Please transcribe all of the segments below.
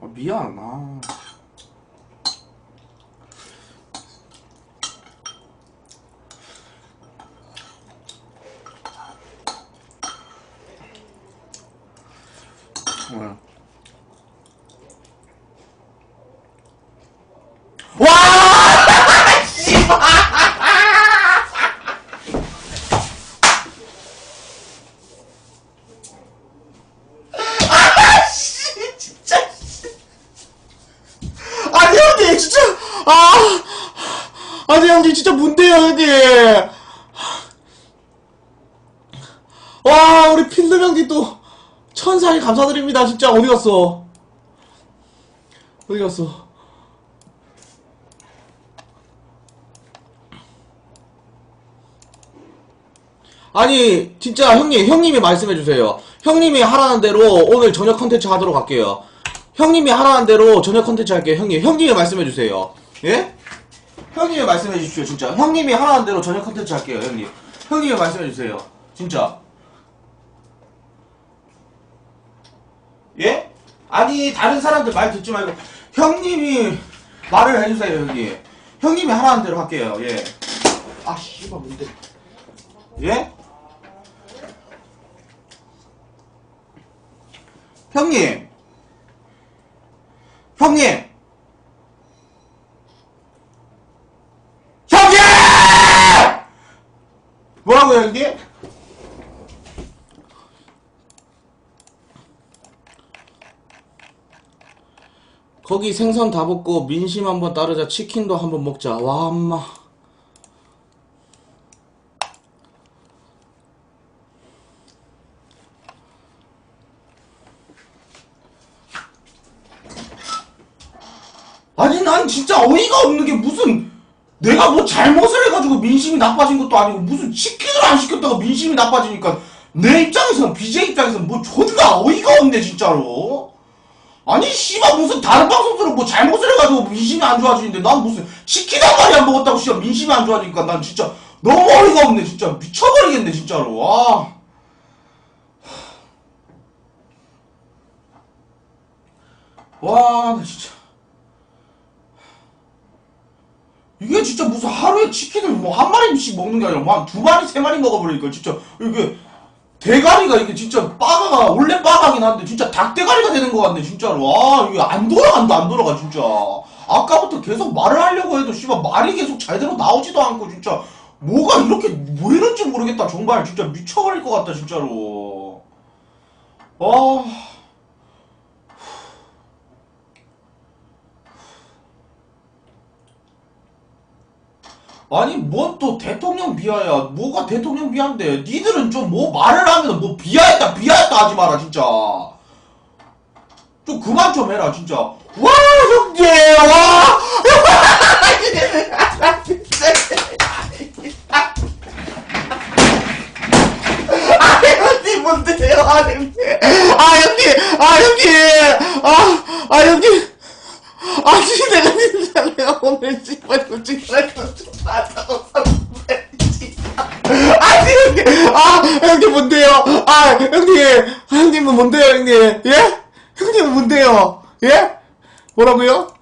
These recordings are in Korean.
아, 미안. 아. 뭐야? 와! 씨발! 아, 씨, 진짜. 씨. 아니 형님 진짜 아! 아니 형님 진짜 뭔데요 형님? 와 우리 필름 형님 또 천사에 감사드립니다. 진짜 어디 갔어? 어디 갔어? 아니 진짜 형님 형님이 말씀해 주세요. 형님이 하라는 대로 오늘 저녁 컨텐츠 하도록 할게요. 형님이 하라는 대로 저녁 컨텐츠 할게요. 형님 형님이 말씀해 주세요 예? 형님이 말씀해 주십시오 진짜. 형님이 하라는 대로 저녁 컨텐츠 할게요 형님. 형님이 말씀해 주세요. 진짜. 예? 아니 다른 사람들 말 듣지 말고 형님이 말을 해주세요 형님. 형님이 하라는 대로 할게요 예 아 씨발 뭔데? 예? 형님. 형님 뭐라고요 형님? 거기 생선 다 볶고 민심 한번 따르자. 치킨도 한번 먹자. 와 엄마. 아니 난 진짜 어이가 없는 게 무슨 내가 뭐 잘못을 해가지고 민심이 나빠진 것도 아니고 무슨 치킨을 안 시켰다고 민심이 나빠지니까 내 입장에서는 BJ 입장에서는 뭐 존나 어이가 없네 진짜로. 아니 씨발 무슨 다른 방송들은 뭐 잘못을 해가지고 민심이 안 좋아지는데 난 무슨 치킨 한 마리 안 먹었다고 씨발 민심이 안 좋아지니까 난 진짜 너무 어이가 없네 진짜. 미쳐버리겠네 진짜로. 와 와, 나 진짜. 이게 진짜 무슨 하루에 치킨을 뭐 한 마리씩 먹는 게 아니라 뭐 한 두 마리, 세 마리 먹어버리니까 진짜 이게 대가리가 이게 진짜 빠가가 원래 빠가긴 한데 진짜 닭대가리가 되는 것 같네 진짜로. 아 이게 안 돌아간다 안 돌아가 진짜. 아까부터 계속 말을 하려고 해도 씨발 말이 계속 제대로 나오지도 않고 진짜 뭐가 이렇게 왜 이런지 모르겠다. 정말 진짜 미쳐버릴 것 같다 진짜로. 아 아니 뭔 또 대통령 비하야? 뭐가 대통령 비하인데? 니들은 좀 뭐 말을 하면 뭐 비하했다 비하했다 하지 마라 진짜. 좀 그만 좀 해라 진짜. 와 형님 와! 아, 뭔데요 아 형님 아 형님 아 형님 아, 아 형님 아니 내가 진짜 내가 오늘 씨발 솔직히 형님 뭔데요? 아 형님. 아, 형님은 뭔데요 형님? 예? 형님은 뭔데요? 예? 뭐라고요?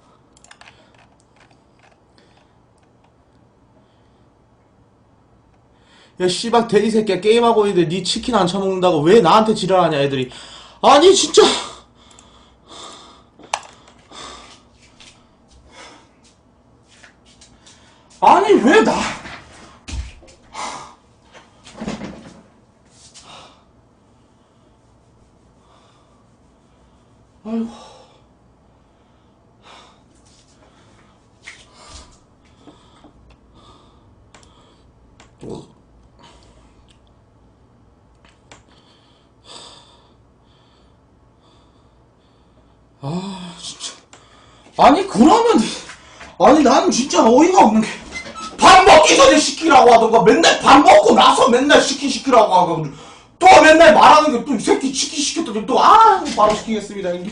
야 씨발 돼지 새끼야. 게임하고 있는데 니 치킨 안 처먹는다고 왜 나한테 지랄하냐 애들이. 아니 진짜. 아니 왜 나? 아이고. 어. 아 진짜. 아니 그러면 아니 나는 진짜 어이가 없는 게 밥 먹기 전에 시키라고 하던가 맨날 밥 먹고 나서 맨날 치킨 시키라고 하 오빠 맨날 말하는 게 또 이 새끼 치킨 시켰다 또아 바로 시키겠습니다. 이게.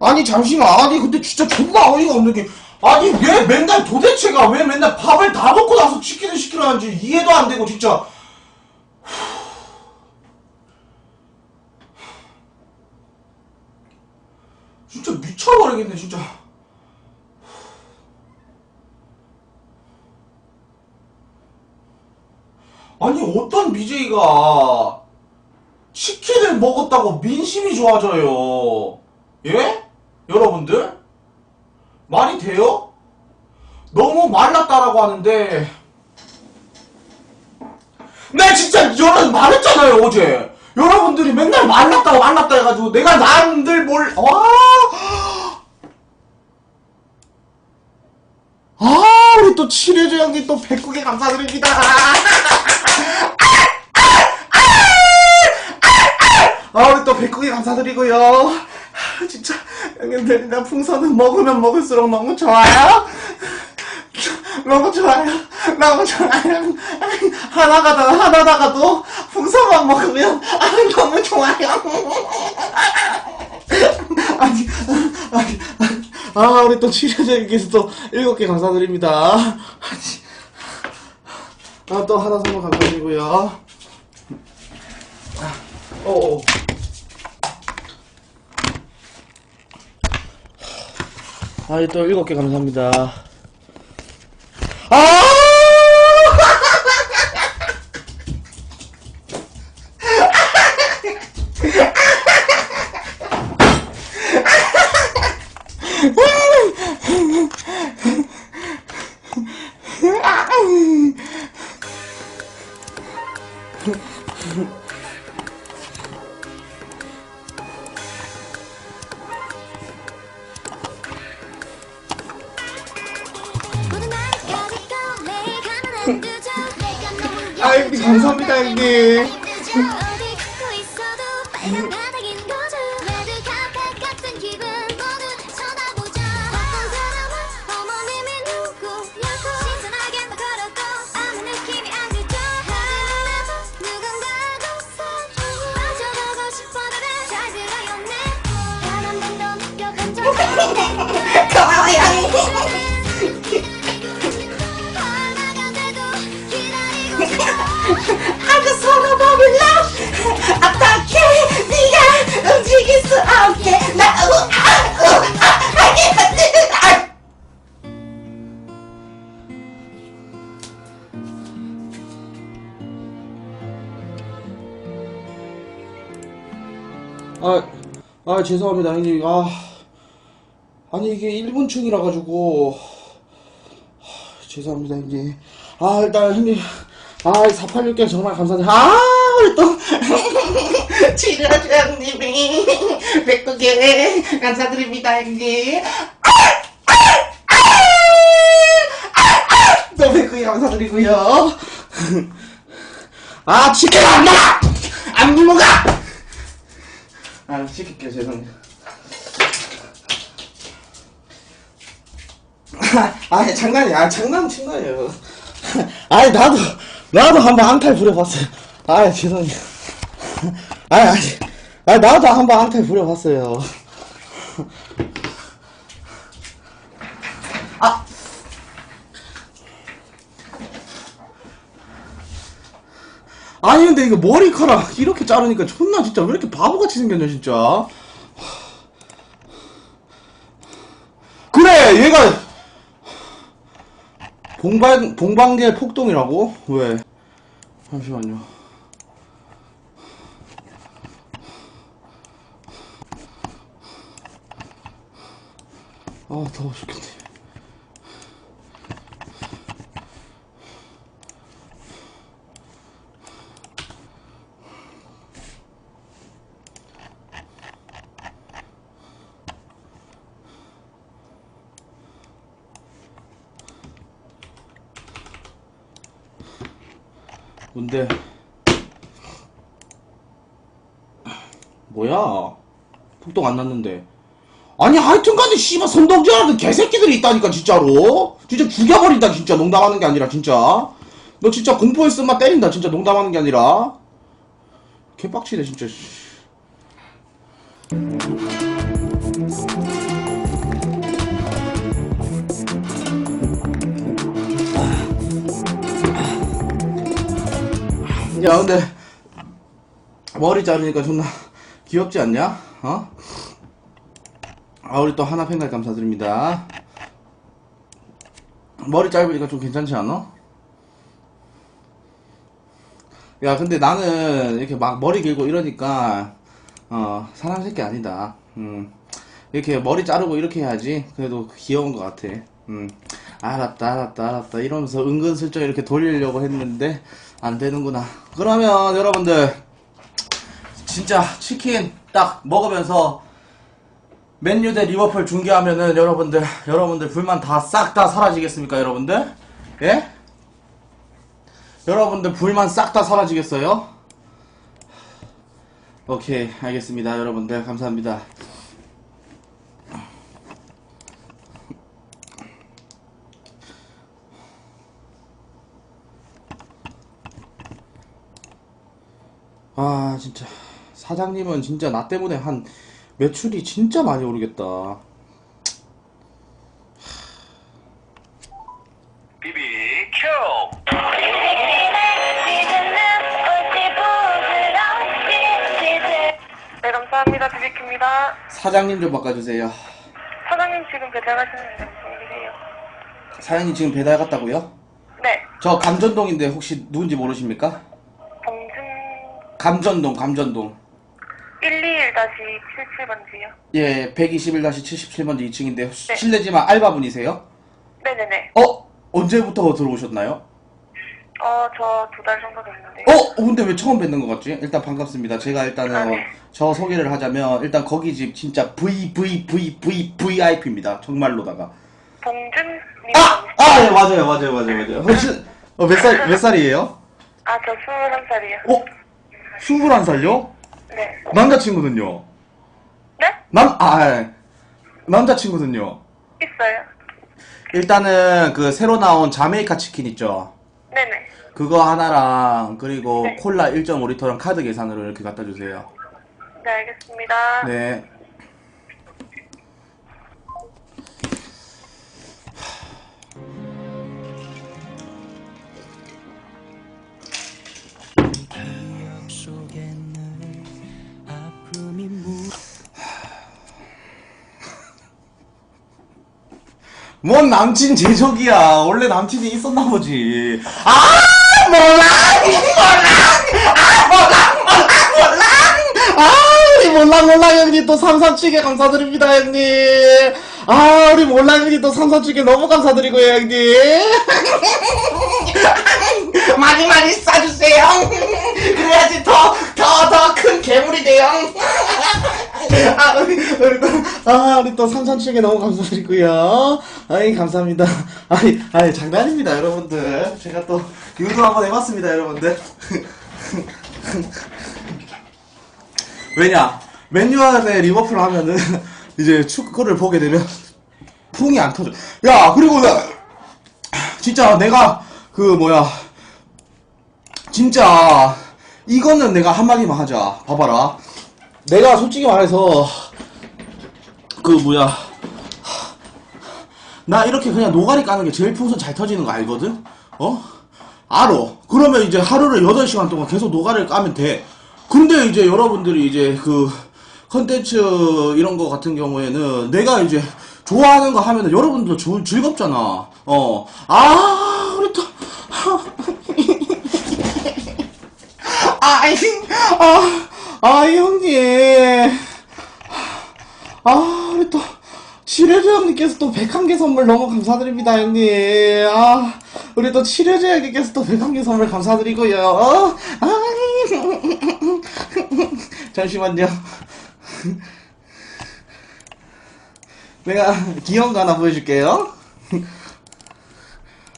아니 잠시만 아니 근데 진짜 존나 어이가 없는 게 아니 왜 맨날 도대체가 왜 맨날 밥을 다 먹고 나서 치킨을 시키라는지 이해도 안 되고 진짜 미쳐버리겠네 진짜 아니 어떤 BJ가 치킨을 먹었다고 민심이 좋아져요 예? 여러분들? 말이 돼요? 너무 말랐다라고 하는데 내 진짜 여러분 말했잖아요 어제 여러분들이 맨날 말랐다 말랐다 해가지고 내가 남들 몰 와. 아 우리 또 칠해조 형님. 또 백국에 감사드립니다. 아 우리 또 백국에 감사드리고요. 아, 진짜 형님들 나 풍선은 먹으면 먹을수록 너무 좋아요. 너무 좋아요. 너무 좋아요. 하나가다 하나다가도 풍선만 먹으면 아 너무 좋아요. 아니 아니 아 우리 또 치료자님께서 또 일곱 개 감사드립니다 아 또 하나 선물 감사드리고요 어 아, 또 일곱 개 감사합니다. 아! 아, 아, 우, 아, 죄송합니다, 형님. 아, 아니, 이게 1분충이라 가지고. 아, 죄송합니다, 형님. 아, 일단, 형님. 아, 486개 정말 감사드립니다. 아, 우리 또. 치료장님이 백두개 감사드립니다 형님 또 백구이 감사드리고요. 아, 치킨 안 먹어! 안 먹어! 아, 시킬게요, 죄송해요. 아, 아니, 장난이야. 아, 장난 친 거예요. 아니, 나도, 나도 한번 앙탈 부려봤어요. 아, 죄송해요. 아니, 아니, 아니, 나도 한번 앙탈 부려봤어요. 아! 아니 근데 이거 머리카락 이렇게 자르니까 존나 진짜 왜 이렇게 바보같이 생겼냐 진짜 그래 얘가 봉방 봉방계 폭동이라고 왜 잠시만요 아 더워 죽겠네 뭔데? 뭐야? 폭동 안 났는데. 아니 하여튼간에 씨발 선동자라는 개새끼들이 있다니까 진짜로. 진짜 죽여버린다 진짜. 농담하는 게 아니라 진짜. 너 진짜 공포했으면 때린다 진짜. 농담하는 게 아니라. 개빡치네 진짜 야 근데 머리 자르니까 존나 귀엽지 않냐? 어? 아 우리 또 하나 팬가 감사드립니다. 머리 짧으니까 좀 괜찮지 않아? 야 근데 나는 이렇게 막 머리 길고 이러니까 어 사람 새끼 아니다. 음 이렇게 머리 자르고 이렇게 해야지 그래도 귀여운 것 같아. 음 알았다 알았다 알았다 이러면서 은근슬쩍 이렇게 돌리려고 했는데 안 되는구나. 그러면 여러분들 진짜 치킨 딱 먹으면서 맨유 대 리버풀 중계하면은 여러분들 여러분들 불만 다 싹 다 사라지겠습니까 여러분들? 예? 여러분들 불만 싹 다 사라지겠어요? 오케이 알겠습니다 여러분들 감사합니다 아 진짜 사장님은 진짜 나 때문에 한 매출이 진짜 많이 오르겠다 네, 감사합니다. 비비큐입니다. 사장님 좀 바꿔주세요 사장님 지금 배달하시는데 무슨 일이세요? 사장님 지금 배달 갔다고요? 네, 저 감전동인데 혹시 누군지 모르십니까? 봉준 감전동 감전동 121-77번지요. 예 121-77번지 2층인데 네. 실례지만 알바분이세요? 네네네. 어? 언제부터 들어오셨나요? 어, 저 두 달 정도 됐는데. 어? 근데 왜 처음 뵙는 것 같지? 일단 반갑습니다. 제가 일단은 아, 어, 네. 저 소개를 하자면 일단 거기 집 진짜 VVVV VIP입니다. 정말로다가. 봉준님 아! 아, 예, 맞아요, 맞아요, 맞아요, 맞아요. 혹시 어, 몇 살, 몇 살이에요? 아, 저 21살이요. 어? 21살요? 네. 남자친구는요? 네? 남, 아, 예. 남자친구는요? 있어요. 일단은 그 새로 나온 자메이카 치킨 있죠? 네네. 그거 하나랑 그리고 네. 콜라 1.5리터랑 카드 계산으로 이렇게 갖다 주세요. 네, 알겠습니다. 네. 뭔 남친 제적이야. 원래 남친이 있었나 보지. 아, 몰랑! 몰랑! 아, 몰랑! 몰랑! 몰랑! 아, 우리 몰랑, 몰랑 형님 또 삼삼치게 감사드립니다, 형님. 아, 우리 몰랑 형님 또 삼삼치게 너무 감사드리고요, 형님. 많이 많이 싸주세요. 그래야지 더, 더, 더 큰 괴물이 돼요. 아, 우리, 우리 또, 아, 우리 또 삼삼치게 너무 감사드리고요. 아이, 감사합니다. 아이, 아이, 장난입니다, 여러분들. 제가 또, 유도 한번 해봤습니다, 여러분들. 왜냐, 맨유한테 리버풀 하면은, 이제 축구를 보게 되면, 풍이 안 터져. 야, 그리고 나, 진짜 내가, 그, 뭐야, 진짜, 이거는 내가 한마디만 하자. 봐봐라. 내가 솔직히 말해서 그 뭐야 나 이렇게 그냥 노가리 까는 게 제일 풍선 잘 터지는 거 알거든? 어? 알아. 그러면 이제 하루를 8시간 동안 계속 노가리를 까면 돼. 근데 이제 여러분들이 이제 그 컨텐츠 이런 거 같은 경우에는 내가 이제 좋아하는 거 하면은 여러분들도 즐- 즐겁잖아. 어. 아, 또. 아이, 아, 아, 형님. 아, 우리 또, 칠효주 형님께서 또 101개 선물 너무 감사드립니다, 형님. 아, 우리 또 칠효주 형님께서 또 101개 선물 감사드리고요. 어? 아이. 잠시만요. 내가 귀여운 거 하나 보여줄게요.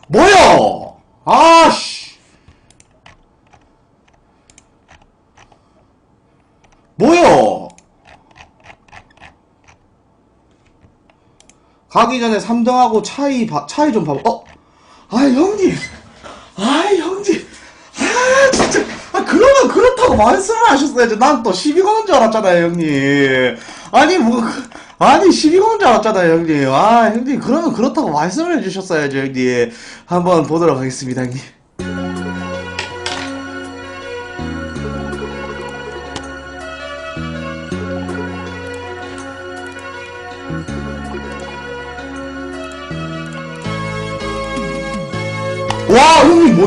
뭐야! 아씨! 뭐야! 가기 전에 3등하고 차이, 봐- 차이 좀 봐봐. 어? 아, 형님! 아, 형님! 아, 진짜! 아, 그러면 그렇다고 말씀을 하셨어야지. 난 또 시비 거는 줄 알았잖아요, 형님. 아니, 뭐, 그- 아니, 시비 거는 줄 알았잖아요, 형님. 아, 형님, 그러면 그렇다고 말씀을 해주셨어야죠, 형님. 한번 보도록 하겠습니다, 형님.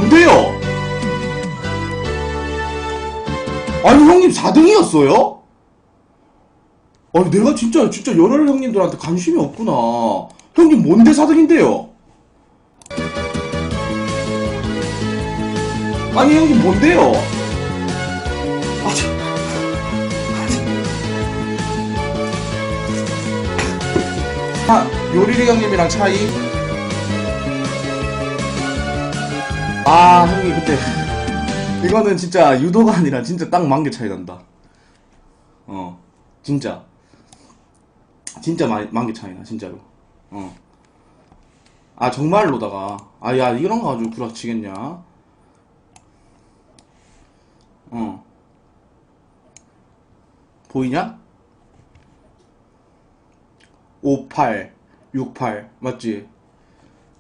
뭔데요? 아니 형님 4등이었어요? 아니 내가 진짜 진짜 열혈 형님들한테 관심이 없구나. 형님 뭔데 4등인데요? 아니 형님 뭔데요? 아, 참. 아, 요리리 형님이랑 차이. 아, 형님 그때 이거는 진짜 유도가 아니라 진짜 딱 만개 차이 난다. 어, 진짜. 진짜 만개 차이 나, 진짜로. 어. 아, 정말로다가. 아, 야, 이런 거 가지고 구라치겠냐? 어. 보이냐? 58, 68 맞지?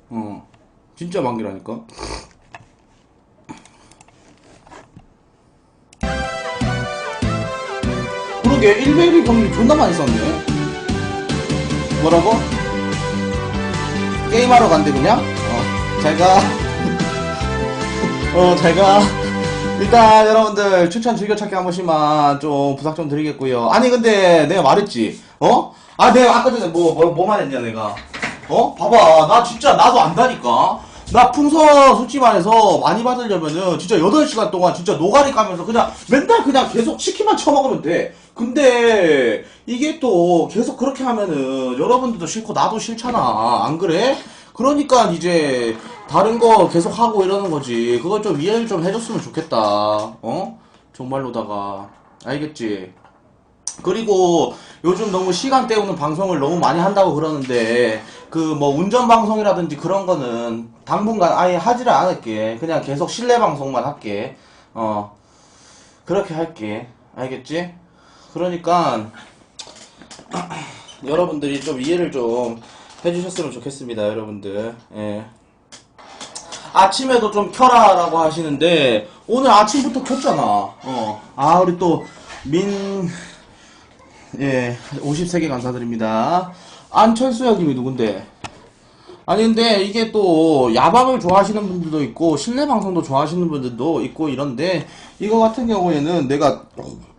어 진짜 만개라니까 그러게 1베리 경기 존나 많이 썼네 뭐라고? 게임하러 간대 그냥? 어 잘가 어 잘가 일단 여러분들 추천 즐겨찾기 한 번씩만 좀 부탁 좀 드리겠고요 아니 근데 내가 말했지 어? 아 내가 아까 전에 뭐, 뭐 뭐만 했냐 내가 어? 봐봐 나 진짜 나도 안다니까 나 풍선 솔직히 말해서 많이 받으려면은 진짜 8시간 동안 진짜 노가리 까면서 그냥 맨날 그냥 계속 치킨만 처먹으면 돼 근데 이게 또 계속 그렇게 하면은 여러분들도 싫고 나도 싫잖아 안 그래? 그러니까 이제 다른 거 계속 하고 이러는 거지 그걸 좀 이해를 좀 해줬으면 좋겠다 어? 정말로다가 알겠지? 그리고 요즘 너무 시간 때우는 방송을 너무 많이 한다고 그러는데 그 뭐 운전 방송이라든지 그런 거는 당분간 아예 하지를 않을게. 그냥 계속 실내 방송만 할게. 어. 그렇게 할게. 알겠지? 그러니까 여러분들이 좀 이해를 좀 해주셨으면 좋겠습니다, 여러분들. 예. 아침에도 좀 켜라 라고 하시는데 오늘 아침부터 켰잖아. 어. 아 우리 또 민 예, 53개 감사드립니다. 안철수 형님이 누군데? 아니, 근데 이게 또 야방을 좋아하시는 분들도 있고, 실내 방송도 좋아하시는 분들도 있고 이런데, 이거 같은 경우에는 내가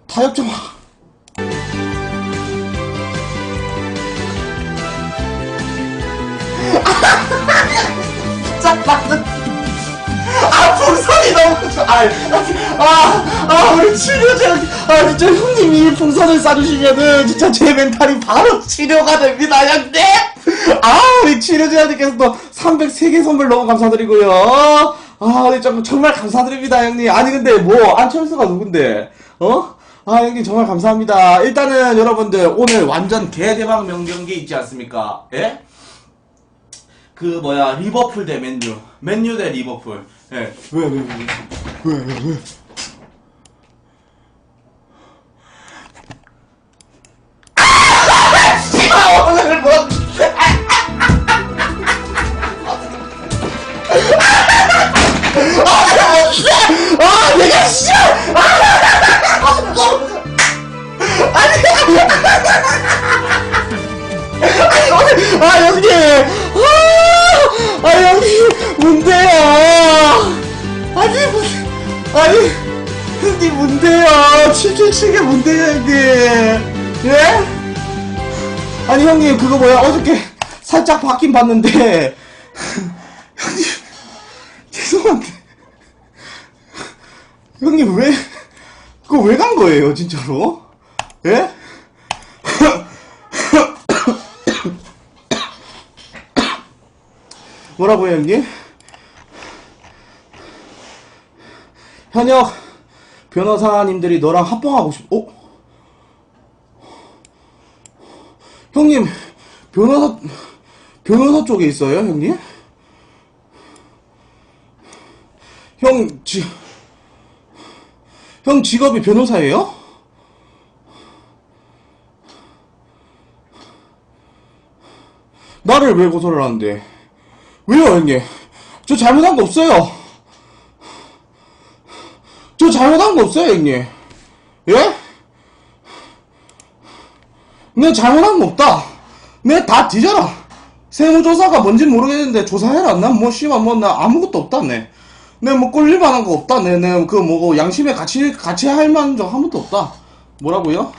타협점, 진짜 나는, 아, 풍선이 너무 좋아. 아, 아, 아, 우리 치료제, 아, 진짜 형님이 풍선을 쏴주시면은, 진짜 제 멘탈이 바로 치료가 됩니다, 형님! 아, 우리 치료제한테께서 또 303개 선물 너무 감사드리고요. 아, 우리 좀, 정말 감사드립니다, 형님. 아니, 근데 뭐, 안철수가 누군데? 어? 아, 형님, 정말 감사합니다. 일단은 여러분들, 오늘 완전 개대박 명경기 있지 않습니까? 예? 그 뭐야 리버풀 대 맨유 맨유 대 리버풀 예. 왜 왜 왜 왜 왜 왜 살짝 바뀐 봤는데, 형님, 죄송한데, 형님, 왜, 그거 왜 간 거예요, 진짜로? 예? 뭐라고요, 형님? 현역 변호사님들이 너랑 합방하고 싶, 어? 형님, 변호사, 변호사 쪽에 있어요, 형님? 형, 지, 형 직업이 변호사예요? 나를 왜 고소를 하는데? 왜요, 형님? 저 잘못한 거 없어요. 저 잘못한 거 없어요, 형님. 예? 내 잘못한 거 없다. 내다 뒤져라. 세무조사가 뭔지 모르겠는데 조사해라. 난뭐 씨발 뭐나 아무것도 없다, 네. 내뭐 꼴릴 만한 거 없다. 내, 내, 그, 뭐, 양심에 같이, 같이 할 만한 적 한 번도 없다. 뭐라고요?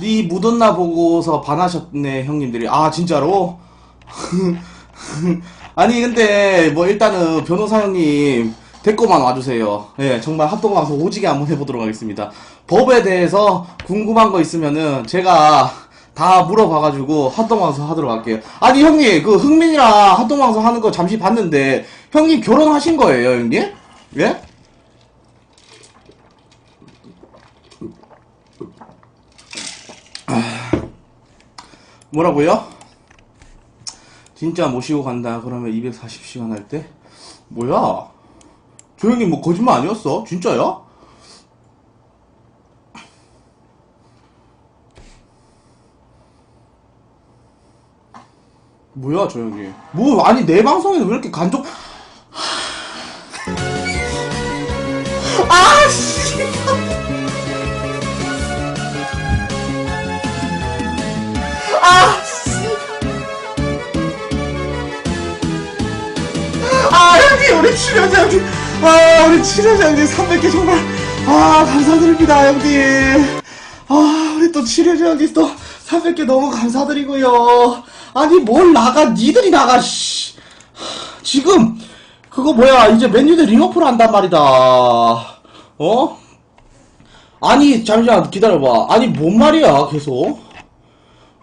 니 묻었나 보고서 반하셨네, 형님들이. 아, 진짜로? 아니, 근데, 뭐, 일단은, 변호사 형님, 데리고만 와주세요. 예, 정말 합동방송 오지게 한번 해보도록 하겠습니다. 법에 대해서 궁금한 거 있으면은, 제가 다 물어봐가지고, 합동방송 하도록 할게요. 아니, 형님, 그, 흥민이랑 합동방송 하는 거 잠시 봤는데, 형님 결혼하신 거예요, 형님? 예? 뭐라고요? 진짜 모시고 간다. 그러면 240시간 할 때? 뭐야? 저 형님 뭐 거짓말 아니었어? 진짜야? 뭐야 저 형님? 뭐 아니 내 방송에는 왜 이렇게 간접? 아 씨. 아 씨. 아 형님 우리 출연자님 아 우리 출연자님 300개 정말 아 감사드립니다 형님 아 우리 또 출연자님 또 300개 너무 감사드리고요 아니 뭘 나가 니들이 나가 씨 지금 그거 뭐야 이제 맨유대 리버풀 한단 말이다 어? 아니 잠시만 기다려봐 아니 뭔 말이야 계속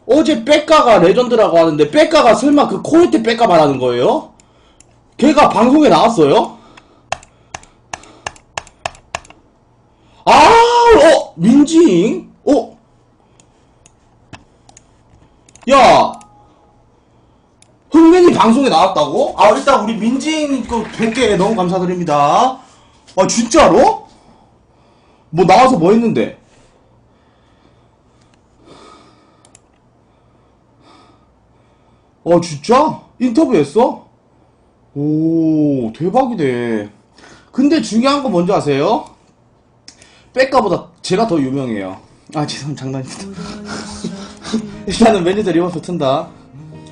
어제 백가가 레전드라고 하는데 백가가 설마 그 코요테 백가 말하는 거예요? 걔가 방송에 나왔어요? 아, 어, 민지잉? 어? 야, 흥민이 방송에 나왔다고? 아, 일단 우리 민지잉 그 100개 너무 감사드립니다. 아, 진짜로? 뭐 나와서 뭐 했는데? 어, 진짜? 인터뷰했어? 오, 대박이네. 근데 중요한 거 뭔지 아세요? 백가보다 제가 더 유명해요. 아, 죄송, 장난입니다. 일단은 매니저 리버스 튼다.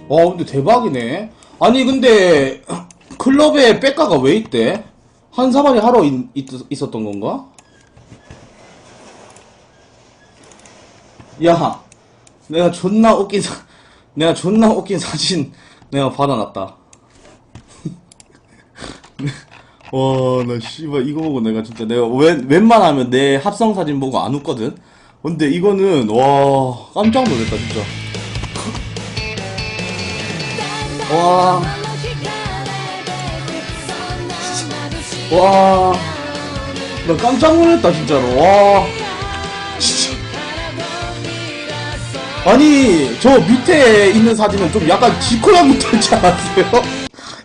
어, 근데 대박이네. 아니, 근데, 클럽에 백가가 왜 있대? 한 사발이 하러 있, 있, 었던 건가? 야, 내가 존나 웃긴 사, 내가 존나 웃긴 사진 내가 받아놨다. 와, 나 씨발 이거 보고 내가 진짜 내가 웬, 웬만하면 내 합성 사진 보고 안 웃거든. 근데 이거는 와 깜짝 놀랐다 진짜. 와, 와, 나 깜짝 놀랐다 진짜로. 와. 아니 저 밑에 있는 사진은 좀 약간 지코랑 붙어있지 않았어요?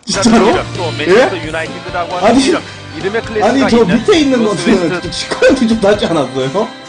진짜로? 또 예? 맨체스터 유나이티드라고 하는 아니, 이름, 이름의 클래스가 아니 저 있는 밑에 있는 로스 것은 웨스트 지코랑이 좀 낫지 않았어요?